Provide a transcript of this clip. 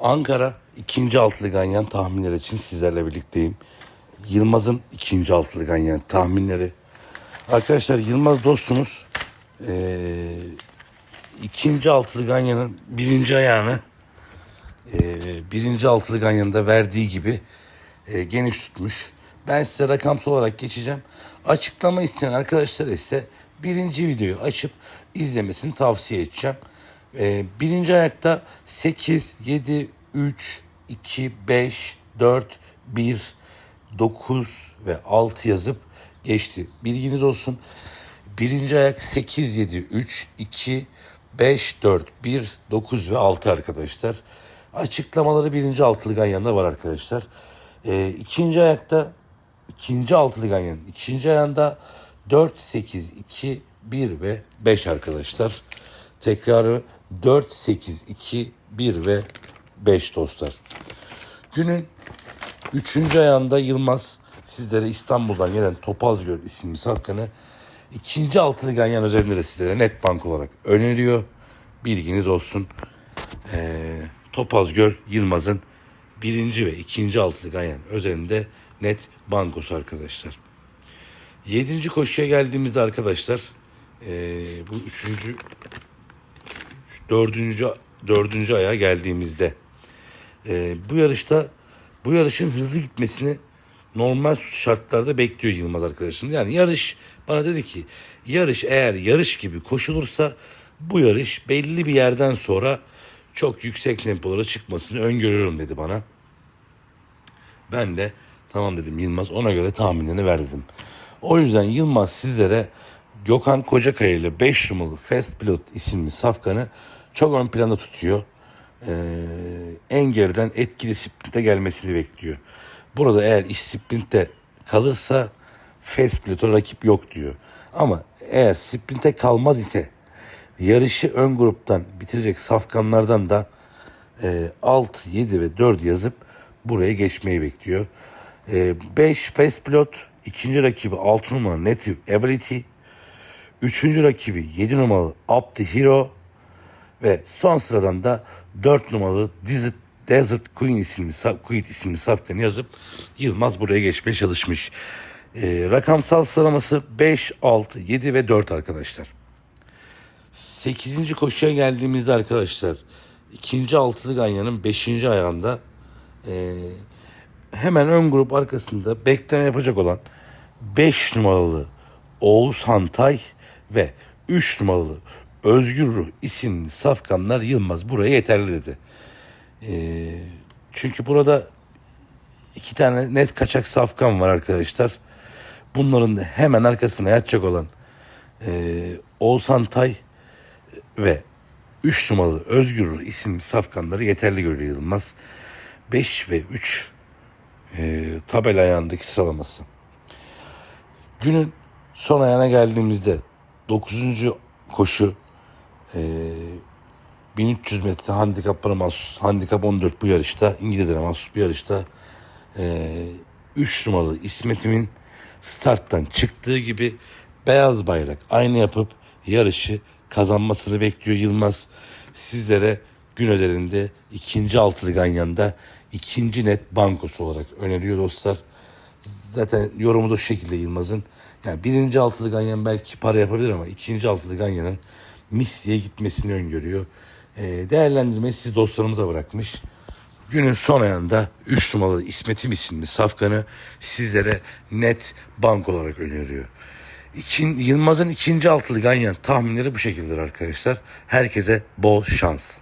Ankara ikinci altılı ganyan tahminleri için sizlerle birlikteyim. Yılmaz'ın ikinci altılı ganyan tahminleri. Arkadaşlar Yılmaz dostumuz ee, ikinci altılı ganyanın birinci ayağını ee, birinci altılı ganyanında verdiği gibi ee, geniş tutmuş. Ben size rakamsal olarak geçeceğim. Açıklama isteyen arkadaşlar ise birinci videoyu açıp izlemesini tavsiye edeceğim. Ee, birinci ayakta 8, 7, 3, 2, 5, 4, 1, 9 ve 6 yazıp geçti. Bilginiz olsun. Birinci ayak 8, 7, 3, 2, 5, 4, 1, 9 ve 6 arkadaşlar. Açıklamaları birinci altılı ganyanında var arkadaşlar. Ee, ikinci ayakta ikinci altılı ganyanın ikinci ayağında 4, 8, 2, 1 ve 5 arkadaşlar. Tekrarı 4, 8, 2, 1 ve 5 dostlar. Günün üçüncü ayağında Yılmaz sizlere İstanbul'dan gelen Topazgöl isimli safkanı ikinci altılı ganyan üzerinde de sizlere net bank olarak öneriyor. Bilginiz olsun. Ee, Topazgöl Yılmaz'ın birinci ve ikinci altılı ganyan üzerinde net bankosu arkadaşlar. Yedinci koşuya geldiğimizde arkadaşlar ee, bu üçüncü dördüncü dördüncü aya geldiğimizde ee, bu yarışta bu yarışın hızlı gitmesini normal şartlarda bekliyor Yılmaz arkadaşım. Yani yarış bana dedi ki yarış eğer yarış gibi koşulursa bu yarış belli bir yerden sonra çok yüksek tempolara çıkmasını öngörüyorum dedi bana. Ben de tamam dedim Yılmaz ona göre tahminini ver dedim. O yüzden Yılmaz sizlere Gökhan Kocakaya ile 5 numaralı Fast Pilot isimli safkanı çok ön planda tutuyor. Ee, en geriden etkili sprinte gelmesini bekliyor. Burada eğer iş sprinte kalırsa Fast Pilot'a rakip yok diyor. Ama eğer sprinte kalmaz ise yarışı ön gruptan bitirecek safkanlardan da e, 6, 7 ve 4 yazıp buraya geçmeyi bekliyor. 5 Fast Pilot, ikinci rakibi 6 numaralı Native Ability, üçüncü rakibi 7 numaralı Up the Hero ve son sıradan da 4 numaralı Desert, Desert Queen isimli, Queen isimli safkanı yazıp Yılmaz buraya geçmeye çalışmış. E, rakamsal sıralaması 5, 6, 7 ve 4 arkadaşlar. 8. koşuya geldiğimizde arkadaşlar ikinci altılı ganyanın 5. ayağında e, hemen ön grup arkasında bekleme yapacak olan 5 numaralı Oğuz Hantay ve 3 numaralı Özgür Ruh isimli safkanlar Yılmaz buraya yeterli dedi. E, çünkü burada iki tane net kaçak safkan var arkadaşlar. Bunların hemen arkasına yatacak olan e, Oğuz Hantay ve 3 numaralı Özgür Ruh isimli safkanları yeterli görüyor Yılmaz. 5 ve 3 e, tabela ayağındaki sıralaması. Günün son ayağına geldiğimizde 9. koşu e, 1300 metre handikaplara mahsus handikap 14 bu yarışta İngilizlere mahsus bu yarışta e, 3 numaralı İsmet'imin starttan çıktığı gibi beyaz bayrak aynı yapıp yarışı kazanmasını bekliyor Yılmaz. Sizlere gün öderinde ikinci altılı ganyanda ikinci net bankosu olarak öneriyor dostlar. Zaten yorumu da şu şekilde Yılmaz'ın. Yani birinci altılı ganyan belki para yapabilir ama ikinci altılı ganyanın misliye gitmesini öngörüyor. Ee, değerlendirmeyi siz dostlarımıza bırakmış. Günün son ayında 3 numaralı İsmet'im isimli safkanı sizlere net bank olarak öneriyor. İkin, Yılmaz'ın ikinci altılı ganyan tahminleri bu şekildedir arkadaşlar. Herkese bol şans.